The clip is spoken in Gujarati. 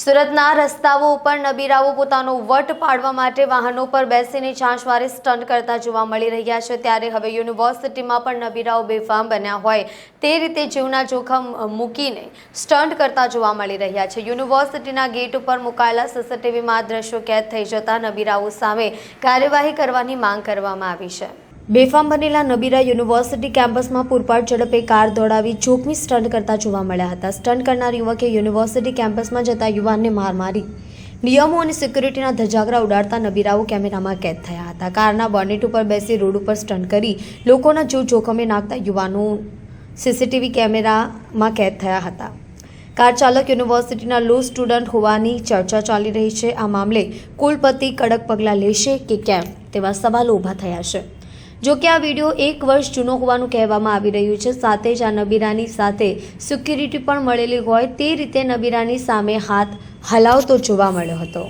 સુરતના રસ્તાઓ ઉપર નબીરાઓ પોતાનો વટ પાડવા માટે વાહનો પર બેસીને છાશવારે સ્ટન્ટ કરતા જોવા મળી રહ્યા છે. ત્યારે હવે યુનિવર્સિટીમાં પણ નબીરાઓ બેફામ બન્યા હોય તે રીતે જીવના જોખમ મૂકીને સ્ટન્ટ કરતા જોવા મળી રહ્યા છે. યુનિવર્સિટીના ગેટ ઉપર મુકાયેલા સીસીટીવીમાં દ્રશ્યો કેદ થઈ જતા નબીરાઓ સામે કાર્યવાહી કરવાની માંગ કરવામાં આવી છે. બેફામ બનેલા નબીરા યુનિવર્સિટી કેમ્પસમાં પૂરપાટ ઝડપે કાર દોડાવી જોખમી સ્ટન્ટ કરતા જોવા મળ્યા હતા. સ્ટન્ટ કરનાર યુવકે યુનિવર્સિટી કેમ્પસમાં જતા યુવાનને માર મારી. નિયમો અને સિક્યુરિટીના ધજાગરા ઉડાડતા નબીરાઓ કેમેરામાં કેદ થયા હતા. કારના બોનેટ ઉપર બેસી રોડ ઉપર સ્ટન્ટ કરી લોકોના જીવ જોખમે નાખતા યુવાનો સીસીટીવી કેમેરામાં કેદ થયા હતા. કાર ચાલક યુનિવર્સિટીના લો સ્ટુડન્ટ હોવાની ચર્ચા ચાલી રહી છે. આ મામલે કુલપતિ કડક પગલાં લેશે કે કેમ તેવા સવાલો ઊભા થયા છે. જો કે આ વીડિયો એક વર્ષ જૂનો હોવાનું કહેવામાં આવી રહ્યું છે. સાથે જ આ નબીરાની સાથે સિક્યુરિટી પણ મળેલી હોય તે રીતે નબીરાની સામે હાથ હલાવતો જોવા મળ્યો હતો.